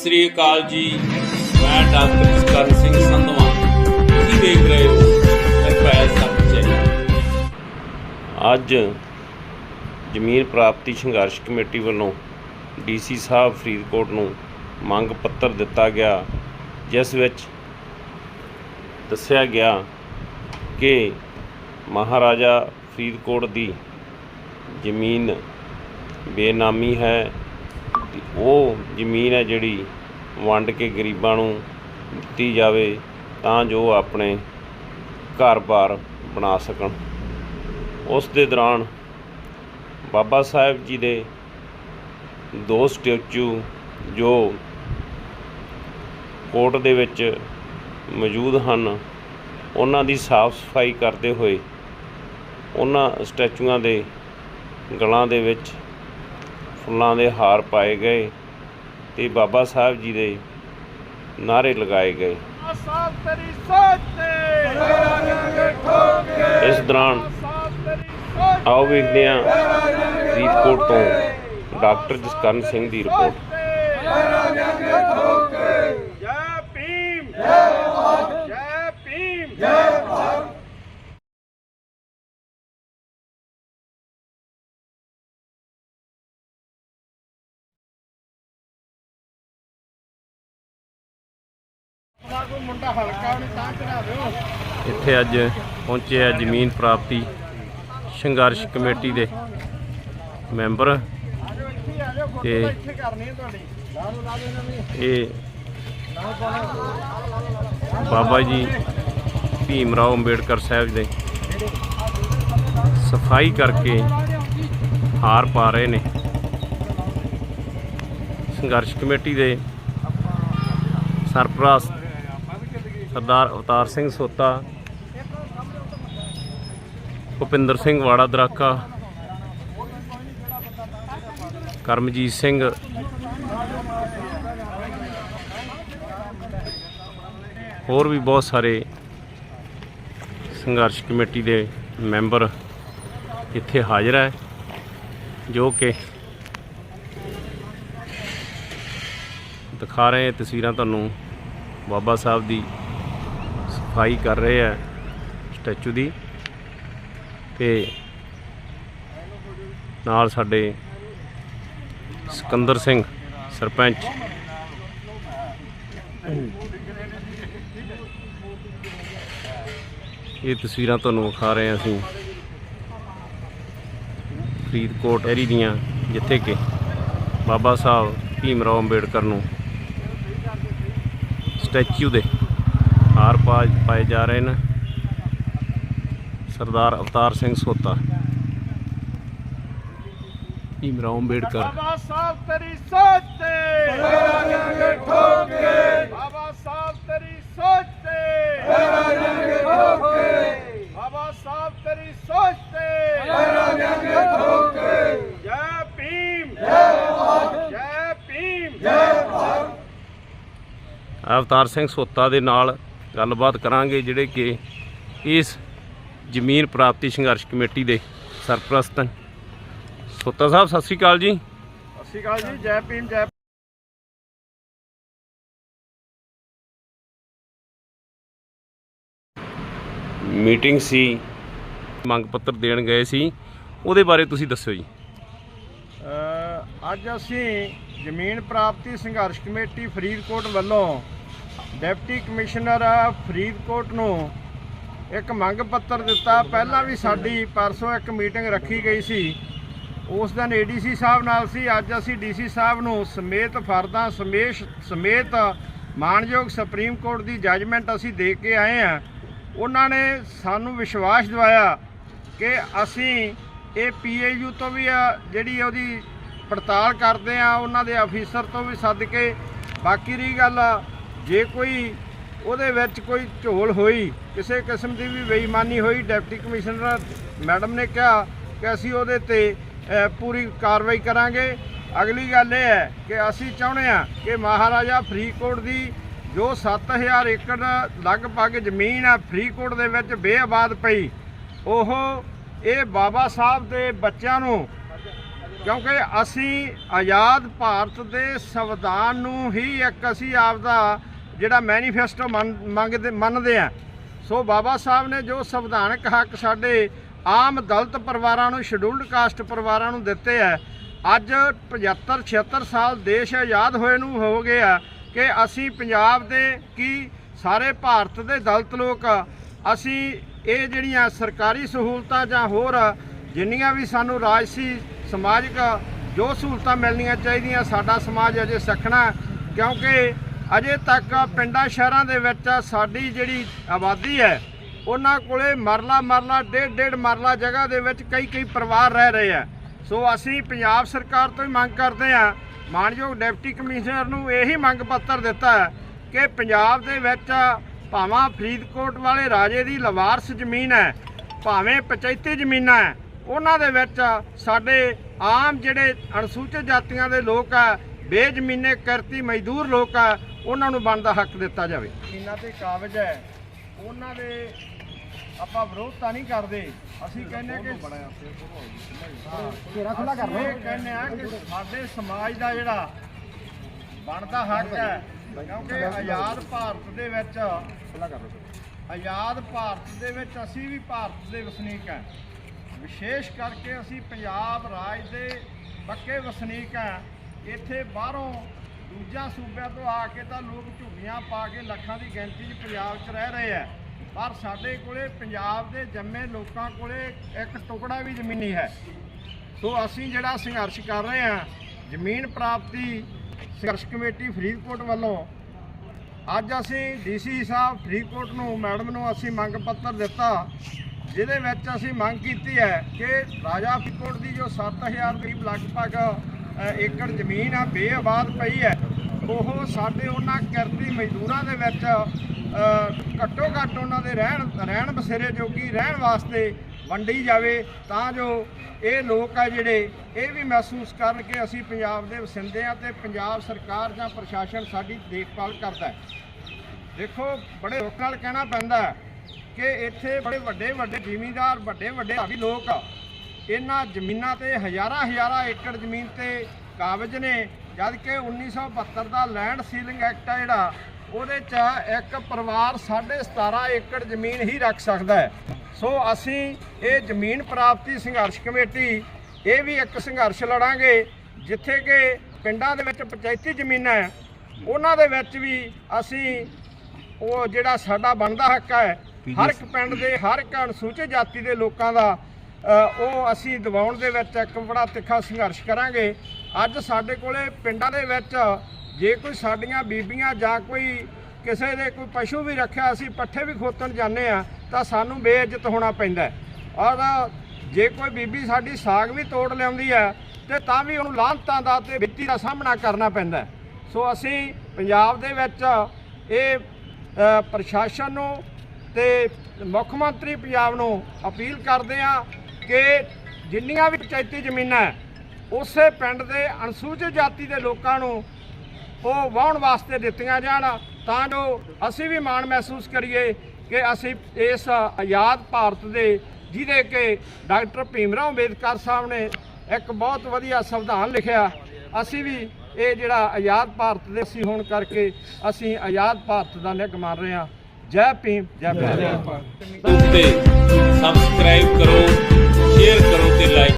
ਸਤਿ ਸ੍ਰੀ ਅਕਾਲ ਜੀ। ਮੈਂ ਡਾਕਟਰ ਜਸਕਰਨ ਸਿੰਘ ਸੰਧਵਾ। ਤੁਸੀਂ ਦੇਖ ਰਹੇ ਹੋ ਨਿਰਭੈ ਚੈਨਲ। ਅੱਜ ਜ਼ਮੀਨ ਪ੍ਰਾਪਤੀ ਸੰਘਰਸ਼ ਕਮੇਟੀ ਵੱਲੋਂ ਡੀਸੀ ਸਾਹਿਬ ਫਰੀਦਕੋਟ ਨੂੰ ਮੰਗ ਪੱਤਰ ਦਿੱਤਾ ਗਿਆ, ਜਿਸ ਵਿੱਚ ਦੱਸਿਆ ਗਿਆ ਕਿ ਮਹਾਰਾਜਾ ਫਰੀਦਕੋਟ ਦੀ ਜ਼ਮੀਨ ਬੇਨਾਮੀ ਹੈ। ਉਹ ਜ਼ਮੀਨ ਹੈ ਜਿਹੜੀ ਵੰਡ ਕੇ ਗਰੀਬਾਂ ਨੂੰ ਦਿੱਤੀ ਜਾਵੇ ਤਾਂ ਜੋ ਆਪਣੇ ਘਰ-ਬਾਰ ਬਣਾ ਸਕਣ। ਉਸ ਦੇ ਦੌਰਾਨ ਬਾਬਾ ਸਾਹਿਬ ਜੀ ਦੇ ਦੋ ਸਟੈਚੂ ਜੋ ਕੋਟ ਦੇ ਵਿੱਚ ਮੌਜੂਦ ਹਨ, ਉਹਨਾਂ ਦੀ ਸਾਫ਼ ਸਫ਼ਾਈ ਕਰਦੇ ਹੋਏ ਉਹਨਾਂ ਸਟੈਚੂਆਂ ਦੇ ਗਲਾਂ ਦੇ ਵਿੱਚ ਫੁੱਲਾਂ ਦੇ ਹਾਰ ਪਾਏ ਗਏ ਤੇ ਬਾਬਾ ਸਾਹਿਬ ਜੀ ਦੇ ਨਾਰੇ ਲਗਾਏ ਗਏ। ਇਸ ਦੌਰਾਨ ਆਓ ਵੇਖਦੇ ਹਾਂ ਫਰੀਦਕੋਟ ਤੋਂ ਡਾਕਟਰ ਜਸਕਰਨ ਸਿੰਘ ਦੀ ਰਿਪੋਰਟ। ਇੱਥੇ ਅੱਜ ਪਹੁੰਚੇ ਆ ਜ਼ਮੀਨ ਪ੍ਰਾਪਤੀ ਸੰਘਰਸ਼ ਕਮੇਟੀ ਦੇ ਮੈਂਬਰ। ਆਜੋ ਤੇ- ਇਹ ਬਾਬਾ ਜੀ ਭੀਮ ਰਾਓ ਅੰਬੇਡਕਰ ਸਾਹਿਬ ਦੇ ਸਫ਼ਾਈ ਕਰਕੇ ਹਾਰ ਪਾ ਰਹੇ ਨੇ। ਸੰਘਰਸ਼ ਕਮੇਟੀ ਦੇ ਸਰਪ੍ਰਸਤ ਸਰਦਾਰ ਅਵਤਾਰ ਸਿੰਘ ਸੋਤਾ, ਭੁਪਿੰਦਰ ਸਿੰਘ ਵਾੜਾ ਦਰਾਕਾ, ਕਰਮਜੀਤ ਸਿੰਘ, ਹੋਰ ਵੀ ਬਹੁਤ ਸਾਰੇ ਸੰਘਰਸ਼ ਕਮੇਟੀ ਦੇ ਮੈਂਬਰ ਇੱਥੇ ਹਾਜ਼ਰ ਹੈ, ਜੋ ਕਿ ਦਿਖਾ ਰਹੇ ਤਸਵੀਰਾਂ ਤੁਹਾਨੂੰ ਬਾਬਾ ਸਾਹਿਬ ਦੀ ਸਫ਼ਾਈ ਕਰ ਰਹੇ ਆ ਸਟੈਚੂ ਦੀ ਤੇ ਨਾਲ ਸਾਡੇ ਸਿਕੰਦਰ ਸਿੰਘ ਸਰਪੰਚ। ਇਹ ਤਸਵੀਰਾਂ ਤੁਹਾਨੂੰ ਵਿਖਾ ਰਹੇ ਹਾਂ ਅਸੀਂ। ਫਰੀਦਕੋਟ ਏਰੀ ਦੀਆਂ, ਜਿੱਥੇ ਕਿ ਬਾਬਾ ਸਾਹਿਬ ਭੀਮ ਰਾਓ ਅੰਬੇਡਕਰ ਨੂੰ ਸਟੈਚੂ ਦੇ ਹਾਰ ਪਾਏ ਜਾ ਰਹੇ ਨੇ। ਸਰਦਾਰ ਅਵਤਾਰ ਸਿੰਘ ਸੋਤਾ। ਭੀਮ ਰਾਓ ਅੰਬੇਡਕਰ। ਬਾਬਾ ਸਾਹਿਬ ਤੇਰੀ ਸੋਚ ਤੇ। ਕਰਾਂਗੇ ਠੋਕੇ। ਬਾਬਾ ਸਾਹਿਬ ਤੇਰੀ ਸੋਚ ਤੇ। ਕਰਾਂਗੇ ਠੋਕੇ। ਬਾਬਾ ਸਾਹਿਬ ਤੇਰੀ ਸੋਚ ਤੇ। ਕਰਾਂਗੇ ਠੋਕੇ। ਜੈ ਭੀਮ। ਜੈ ਭਾਰਤ। ਜੈ ਭੀਮ। ਜੈ ਅਵਤਾਰ ਸਿੰਘ ਸੋਤਾ ਦੇ ਨਾਲ ਗੱਲਬਾਤ ਕਰਾਂਗੇ ਜਿਹੜੇ ਕਿ ਇਸ ਜ਼ਮੀਨ ਪ੍ਰਾਪਤੀ ਸੰਘਰਸ਼ ਕਮੇਟੀ ਦੇ ਸਰਪ੍ਰਸਤ ਹਨ। ਸੋਤਾ ਸਾਹਿਬ ਸਤਿ ਸ੍ਰੀ ਅਕਾਲ ਜੀ। ਸਤਿ ਸ਼੍ਰੀ ਅਕਾਲ ਜੀ ਜੈ ਭੀਮ ਜੈ ਮੀਟਿੰਗ ਸੀ ਮੰਗ ਪੱਤਰ ਦੇਣ ਗਏ ਸੀ। ਉਹਦੇ ਬਾਰੇ ਤੁਸੀਂ ਦੱਸਿਓ ਜੀ। ਅੱਜ ਅਸੀਂ ਜ਼ਮੀਨ ਪ੍ਰਾਪਤੀ ਸੰਘਰਸ਼ ਕਮੇਟੀ ਫਰੀਦਕੋਟ ਵੱਲੋਂ ਡਿਪਟੀ ਕਮਿਸ਼ਨਰ ਫਰੀਦਕੋਟ ਨੂੰ ਇੱਕ ਮੰਗ ਪੱਤਰ ਦਿੱਤਾ। ਪਹਿਲਾਂ ਵੀ ਸਾਡੀ ਪਰਸੋਂ ਇੱਕ ਮੀਟਿੰਗ ਰੱਖੀ ਗਈ ਸੀ। ਉਸ ਦਿਨ ਏਡੀਸੀ ਸਾਹਿਬ ਨਾਲ ਸੀ। ਅੱਜ ਅਸੀਂ ਡੀਸੀ ਸਾਹਿਬ ਨੂੰ ਸਮੇਤ ਫਰਦਾਂ ਸਮੇਸ਼ ਸਮੇਤ ਮਾਨਯੋਗ ਸੁਪਰੀਮ ਕੋਰਟ ਦੀ ਜੱਜਮੈਂਟ ਅਸੀਂ ਦੇ ਕੇ ਆਏ ਆ ਉਹਨਾਂ ਨੇ ਸਾਨੂੰ ਵਿਸ਼ਵਾਸ ਦਿਵਾਇਆ ਕਿ ਅਸੀਂ ਇਹ ਪੀਏਯੂ ਤੋਂ ਵੀ ਆ ਜਿਹੜੀ ਉਹਦੀ ਪੜਤਾਲ ਕਰਦੇ ਆ ਉਹਨਾਂ ਦੇ ਅਫੀਸਰ ਤੋਂ ਵੀ ਸੱਦ ਕੇ। ਬਾਕੀ ਰਹੀ ਗੱਲ ਆ, ਜੇ ਕੋਈ ਉਹਦੇ ਵਿੱਚ ਕੋਈ ਝੋਲ ਹੋਈ, ਕਿਸੇ ਕਿਸਮ ਦੀ ਵੀ ਬੇਈਮਾਨੀ ਹੋਈ, ਡਿਪਟੀ ਕਮਿਸ਼ਨਰ ਮੈਡਮ ਨੇ ਕਿਹਾ ਕਿ ਅਸੀਂ ਉਹਦੇ ਤੇ ਪੂਰੀ ਕਾਰਵਾਈ ਕਰਾਂਗੇ। ਅਗਲੀ ਗੱਲ ਇਹ ਹੈ ਕਿ ਅਸੀਂ ਚਾਹੁੰਦੇ ਹਾਂ ਕਿ ਮਹਾਰਾਜਾ ਫਰੀਦਕੋਟ ਦੀ ਜੋ 7000 ਏਕੜ ਲਗਭਗ ਜ਼ਮੀਨ ਆ ਫਰੀਦਕੋਟ ਦੇ ਵਿੱਚ ਬੇਆਬਾਦ ਪਈ, ਉਹ ਇਹ ਬਾਬਾ ਸਾਹਿਬ ਦੇ ਬੱਚਿਆਂ ਨੂੰ ਕਿਉਂਕਿ ਅਸੀਂ ਆਜ਼ਾਦ ਭਾਰਤ ਦੇ ਸੰਵਿਧਾਨ ਨੂੰ ਹੀ ਇੱਕ ਅਸੀਂ ਆਪਦਾ ਜਿਹੜਾ ਮੈਨੀਫੈਸਟੋ ਮੰਗਦੇ, ਮੰਨਦੇ ਆ ਸੋ ਬਾਬਾ ਸਾਹਿਬ ਨੇ ਜੋ ਸੰਵਿਧਾਨਕ ਹੱਕ ਸਾਡੇ ਆਮ ਦਲਿਤ ਪਰਿਵਾਰਾਂ ਨੂੰ ਸ਼ਡਿਊਲਡ ਕਾਸਟ ਪਰਿਵਾਰਾਂ ਨੂੰ ਦਿੱਤੇ ਆ, ਅੱਜ 75 76 ਸਾਲ ਦੇਸ਼ ਆਜ਼ਾਦ ਹੋਏ ਨੂੰ ਹੋ ਗਏ ਆ ਕਿ ਅਸੀਂ ਪੰਜਾਬ ਦੇ ਕੀ ਸਾਰੇ ਭਾਰਤ ਦੇ ਦਲਿਤ ਲੋਕ ਅਸੀਂ ਇਹ ਜਿਹੜੀਆਂ ਸਰਕਾਰੀ ਸਹੂਲਤਾਂ ਜਾਂ ਹੋਰ ਜਿੰਨੀਆਂ ਵੀ ਸਾਨੂੰ ਰਾਜਸੀ ਸਮਾਜਿਕ ਜੋ ਸਹੂਲਤਾਂ ਮਿਲਣੀਆਂ ਚਾਹੀਦੀਆਂ, ਸਾਡਾ ਸਮਾਜ ਅਜੇ ਸਖਣਾ ਕਿਉਂਕਿ ਅਜੇ ਤੱਕ ਪਿੰਡਾਂ ਸ਼ਹਿਰਾਂ ਦੇ ਵਿੱਚ ਸਾਡੀ ਜਿਹੜੀ ਆਬਾਦੀ ਹੈ, ਉਹਨਾਂ ਕੋਲੇ ਮਰਲਾ ਮਰਲਾ, ਡੇਢ ਡੇਢ ਮਰਲਾ ਜਗ੍ਹਾ ਦੇ ਵਿੱਚ ਕਈ ਕਈ ਪਰਿਵਾਰ ਰਹਿ ਰਹੇ ਆ ਸੋ ਅਸੀਂ ਪੰਜਾਬ ਸਰਕਾਰ ਤੋਂ ਹੀ ਮੰਗ ਕਰਦੇ ਹਾਂ, ਮਾਨਯੋਗ ਡਿਪਟੀ ਕਮਿਸ਼ਨਰ ਨੂੰ ਇਹੀ ਮੰਗ ਪੱਤਰ ਦਿੱਤਾ ਕਿ ਪੰਜਾਬ ਦੇ ਵਿੱਚ ਭਾਵਾਂ ਫਰੀਦਕੋਟ ਵਾਲੇ ਰਾਜੇ ਦੀ ਲਵਾਰਸ ਜ਼ਮੀਨ ਹੈ, ਭਾਵੇਂ ਪੰਚਾਇਤੀ ਜ਼ਮੀਨਾਂ ਹੈ ਉਹਨਾਂ ਦੇ ਵਿੱਚ ਸਾਡੇ ਆਮ ਜਿਹੜੇ ਅਨੁਸੂਚਿਤ ਜਾਤੀਆਂ ਦੇ ਲੋਕ ਆ ਬੇਜ਼ਮੀਨੇ ਕਰਤੀ ਮਜ਼ਦੂਰ ਲੋਕ ਆ ਉਹਨਾਂ ਨੂੰ ਬਣਦਾ ਹੱਕ ਦਿੱਤਾ ਜਾਵੇ। ਇਹਨਾਂ ਤੇ ਕਾਬਜ ਹੈ। ਉਹਨਾਂ ਦੇ ਆਪਾਂ ਵਿਰੋਧ ਤਾਂ ਨਹੀਂ ਕਰਦੇ। ਅਸੀਂ ਕਹਿੰਦੇ ਕਿ ਘੇਰਾ ਖੁੱਲਾ ਕਰ ਲਓ। ਕਹਿੰਦੇ ਆ ਕਿ ਸਾਡੇ ਸਮਾਜ ਦਾ ਜਿਹੜਾ ਬਣਦਾ ਹੱਕ ਹੈ ਕਿਉਂਕਿ ਆਜ਼ਾਦ ਭਾਰਤ ਦੇ ਵਿੱਚ ਆਜ਼ਾਦ ਭਾਰਤ ਦੇ ਵਿੱਚ ਅਸੀਂ ਵੀ ਭਾਰਤ ਦੇ ਵਸਨੀਕ ਹਾਂ। ਵਿਸ਼ੇਸ਼ ਕਰਕੇ ਅਸੀਂ ਪੰਜਾਬ ਰਾਜ ਦੇ ਪੱਕੇ ਵਸਨੀਕ ਹਾਂ ਇੱਥੇ ਬਾਹਰੋਂ ਦੂਜਾ ਸੂਬਿਆਂ ਤੋਂ ਆ ਕੇ ਤਾਂ ਲੋਕ ਝੁੱਗੀਆਂ ਪਾ ਕੇ ਲੱਖਾਂ ਦੀ ਗਿਣਤੀ 'ਚ ਪੰਜਾਬ 'ਚ ਰਹਿ ਰਹੇ ਆ। ਪਰ ਸਾਡੇ ਕੋਲੇ ਪੰਜਾਬ ਦੇ ਜੰਮੇ ਲੋਕਾਂ ਕੋਲੇ ਇੱਕ ਟੁਕੜਾ ਵੀ ਜ਼ਮੀਨ ਨਹੀਂ ਹੈ। ਸੋ ਅਸੀਂ ਜਿਹੜਾ ਸੰਘਰਸ਼ ਕਰ ਰਹੇ ਹਾਂ ਜ਼ਮੀਨ ਪ੍ਰਾਪਤੀ ਸੰਘਰਸ਼ ਕਮੇਟੀ ਫਰੀਦਕੋਟ ਵੱਲੋਂ, ਅੱਜ ਅਸੀਂ ਡੀਸੀ ਸਾਹਿਬ ਫਰੀਦਕੋਟ ਨੂੰ, ਮੈਡਮ ਨੂੰ ਅਸੀਂ ਮੰਗ ਪੱਤਰ ਦਿੱਤਾ ਜਿਹਦੇ ਵਿੱਚ ਅਸੀਂ ਮੰਗ ਕੀਤੀ ਹੈ ਕਿ ਰਾਜਾ ਫਰੀਦਕੋਟ ਦੀ ਜੋ 7000 ਕਰੀਬ ਲਗਭਗ ਏਕੜ ਜ਼ਮੀਨ ਆ, ਬੇਆਬਾਦ ਪਈ ਹੈ, ਉਹ ਸਾਡੇ ਉਹਨਾਂ ਕਿਰਤੀ ਮਜ਼ਦੂਰਾਂ ਦੇ ਵਿੱਚ ਘੱਟੋ ਘੱਟ ਉਹਨਾਂ ਦੇ ਰਹਿਣ ਰਹਿਣ ਬਸੇਰੇ ਜੋਗੀ ਰਹਿਣ ਵਾਸਤੇ ਵੰਡੀ ਜਾਵੇ, ਤਾਂ ਜੋ ਇਹ ਲੋਕ ਆ ਜਿਹੜੇ, ਇਹ ਵੀ ਮਹਿਸੂਸ ਕਰਨ ਕਿ ਅਸੀਂ ਪੰਜਾਬ ਦੇ ਵਸਿੰਦੇ ਆ ਤੇ ਪੰਜਾਬ ਸਰਕਾਰ ਜਾਂ ਪ੍ਰਸ਼ਾਸਨ ਸਾਡੀ ਦੇਖਭਾਲ ਕਰਦਾ ਦੇਖੋ, ਬੜੇ ਦੁੱਖ ਨਾਲ ਕਹਿਣਾ ਪੈਂਦਾ ਕਿ ਇੱਥੇ ਬੜੇ ਵੱਡੇ ਵੱਡੇ ਜ਼ਿਮੀਂਦਾਰ, ਵੱਡੇ ਵੱਡੇ ਹਾਵੀ ਲੋਕ ਆ। ਇਹਨਾਂ ਜ਼ਮੀਨਾਂ ਤੇ ਹਜ਼ਾਰਾਂ ਹਜ਼ਾਰਾਂ ਏਕੜ ਜ਼ਮੀਨ ਤੇ ਕਾਬਜ ਨੇ ਜਦ ਕਿ 1972 ਦਾ ਲੈਂਡ ਸੀਲਿੰਗ ਐਕਟ ਆ ਜਿਹੜਾ, ਉਹਦੇ ਚ ਇੱਕ ਪਰਿਵਾਰ 17.5 ਏਕੜ ਜ਼ਮੀਨ ਹੀ ਰੱਖ ਸਕਦਾ ਹੈ। ਸੋ ਅਸੀਂ ਇਹ ਜ਼ਮੀਨ ਪ੍ਰਾਪਤੀ ਸੰਘਰਸ਼ ਕਮੇਟੀ, ਇਹ ਵੀ ਇੱਕ ਸੰਘਰਸ਼ ਲੜਾਂਗੇ, ਜਿੱਥੇ ਕਿ ਪਿੰਡਾਂ ਦੇ ਵਿੱਚ ਪੰਚਾਇਤੀ ਜ਼ਮੀਨਾਂ ਉਹਨਾਂ ਦੇ ਵਿੱਚ ਵੀ ਅਸੀਂ ਉਹ ਜਿਹੜਾ ਸਾਡਾ ਬਣਦਾ ਹੱਕ ਹੈ ਹਰ ਇੱਕ ਪਿੰਡ ਦੇ, ਹਰ ਇੱਕ ਅਨੁਸੂਚਿਤ ਜਾਤੀ ਦੇ ਲੋਕਾਂ ਦਾ ਉਹ ਅਸੀਂ ਦਿਵਾਉਣ ਦੇ ਵਿੱਚ ਇੱਕ ਬੜਾ ਤਿੱਖਾ ਸੰਘਰਸ਼ ਕਰਾਂਗੇ। ਅੱਜ ਸਾਡੇ ਕੋਲੇ ਪਿੰਡਾਂ ਦੇ ਵਿੱਚ ਜੇ ਕੋਈ ਸਾਡੀਆਂ ਬੀਬੀਆਂ ਜਾਂ ਕੋਈ ਕਿਸੇ ਦੇ ਕੋਈ ਪਸ਼ੂ ਵੀ ਰੱਖਿਆ, ਅਸੀਂ ਪੱਠੇ ਵੀ ਖੋਤਣ ਜਾਂਦੇ ਆ ਤਾਂ ਸਾਨੂੰ ਬੇਇੱਜ਼ਤ ਹੋਣਾ ਪੈਂਦਾ ਔਰ ਜੇ ਕੋਈ ਬੀਬੀ ਸਾਡੀ ਸਾਗ ਵੀ ਤੋੜ ਲਿਆਉਂਦੀ ਹੈ, ਤੇ ਤਾਂ ਵੀ ਉਹਨੂੰ ਲਾਂਤਾਂ ਦਾ ਤੇ ਵਿੱਤੀ ਦਾ ਸਾਹਮਣਾ ਕਰਨਾ ਪੈਂਦਾ ਸੋ ਅਸੀਂ ਪੰਜਾਬ ਦੇ ਵਿੱਚ ਇਹ ਪ੍ਰਸ਼ਾਸਨ ਨੂੰ ਤੇ ਮੁੱਖ ਮੰਤਰੀ ਪੰਜਾਬ ਨੂੰ ਅਪੀਲ ਕਰਦੇ ਆ ਕਿ ਜਿੰਨੀਆਂ ਵੀ ਪੰਚਾਇਤੀ ਜ਼ਮੀਨਾਂ ਉਸੇ ਪਿੰਡ ਦੇ ਅਨੁਸੂਚਿਤ ਜਾਤੀ ਦੇ ਲੋਕਾਂ ਨੂੰ ਉਹ ਵਾਹੁਣ ਵਾਸਤੇ ਦਿੱਤੀਆਂ ਜਾਣ, ਤਾਂ ਜੋ ਅਸੀਂ ਵੀ ਮਾਣ ਮਹਿਸੂਸ ਕਰੀਏ ਕਿ ਅਸੀਂ ਇਸ ਆਜ਼ਾਦ ਭਾਰਤ ਦੇ ਜਿਹਦੇ ਕਿ ਡਾਕਟਰ ਭੀਮ ਰਾਓ ਅੰਬੇਦਕਰ ਸਾਹਿਬ ਨੇ ਇੱਕ ਬਹੁਤ ਵਧੀਆ ਸੰਵਿਧਾਨ ਲਿਖਿਆ, ਅਸੀਂ ਵੀ ਇਹ ਜਿਹੜਾ ਆਜ਼ਾਦ ਭਾਰਤ ਦੇ ਅਸੀਂ ਹੋਣ ਕਰਕੇ ਅਸੀਂ ਆਜ਼ਾਦ ਭਾਰਤ ਦਾ ਨਿੱਘ ਮੰਨ ਰਹੇ ਹਾਂ। ਜੈ ਭੀਮ ਜੈ ਭਾਰਤ। ਤੇ ਸਬਸਕ੍ਰਾਈਬ ਕਰੋ ਸ਼ੇਅਰ ਕਰੋ ਤੇ ਲਾਈਕ